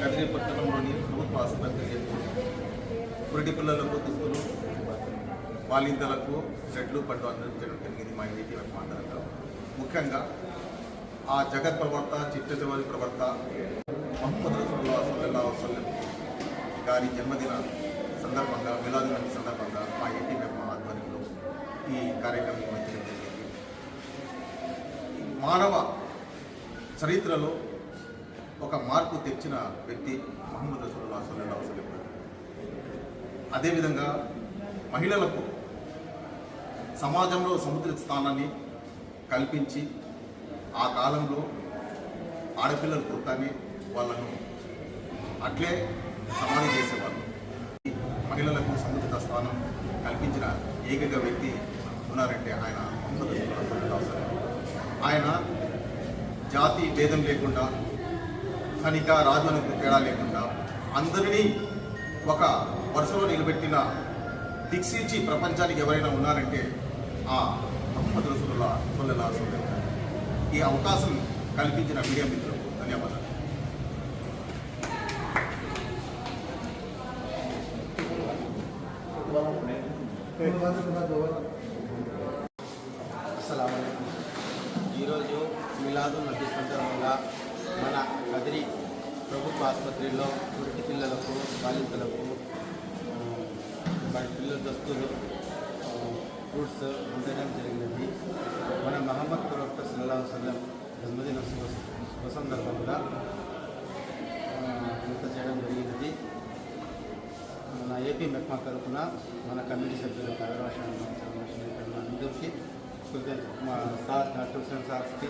కదిరిపట్టణంలోని ప్రభుత్వ ఆసుపత్రి పురిటి పిల్లలకు దుస్తులు బాలింతలకు చెట్లు పట్టు అందించడం జరిగింది. మా ఇంటికి మాట్లాడతాం ముఖ్యంగా ఆ జగత్ ప్రవర్త చిట్ట చివరి ప్రవర్త మహమ్మద్ రసూల్లా సల్లల్లా గారి జన్మదిన సందర్భంగా మిలాదిన సందర్భంగా మా ఇంటి మేము ఆధ్వర్యంలో ఈ కార్యక్రమం నిర్వహించడం జరిగింది. మానవ చరిత్రలో ఒక మార్పు తెచ్చిన వ్యక్తి మహమ్మద్ రసూల్లా సల్లల్లా అలైహి అదేవిధంగా మహిళలకు సమాజంలో సముద్ర స్థానాన్ని కల్పించి ఆ కాలంలో ఆడపిల్లలు పుట్టానే వాళ్ళను అట్లే సమాధి చేసేవాళ్ళు. మహిళలకు సముద్ర స్థానం కల్పించిన ఏకైక వ్యక్తి ఉన్నారంటే ఆయన మహమ్మద్ రసూల్లా సల్లల్లా అలైహి ఆయన జాతి భేదం లేకుండా ధనిక రాజు అనే తేడా లేకుండా అందరినీ ఒక వరుసలో నిలబెట్టిన దిక్సీచి ప్రపంచానికి ఎవరైనా ఉన్నారంటే ఆ మహమ్మద్ రసూల్లా సల్లల్లాహు ఈ అవకాశం కల్పించిన మీడియా మిత్రులకు ధన్యవాదాలు. ఈరోజు మిలాదు నటి సందర్భంగా ఆసుపత్రిలో పుట్టి పిల్లలకు బాలింతలకు వాటి వారి పిల్లల దస్తులు ఫ్రూట్స్ ఉండడం జరిగినది. మన మహమ్మద్ ప్రవక్త సల్లా వసల్లం జన్మదిన శుభ శుభ సందర్భంగా ఇంత చేయడం జరిగినది. మన ఏపీ మెప్మా తరఫున మన కమిటీ సభ్యులు కార్యవర్షణ అందరికీ కృతజ్ఞ- మా సార్ డాక్టర్ హుసేన్ సార్కి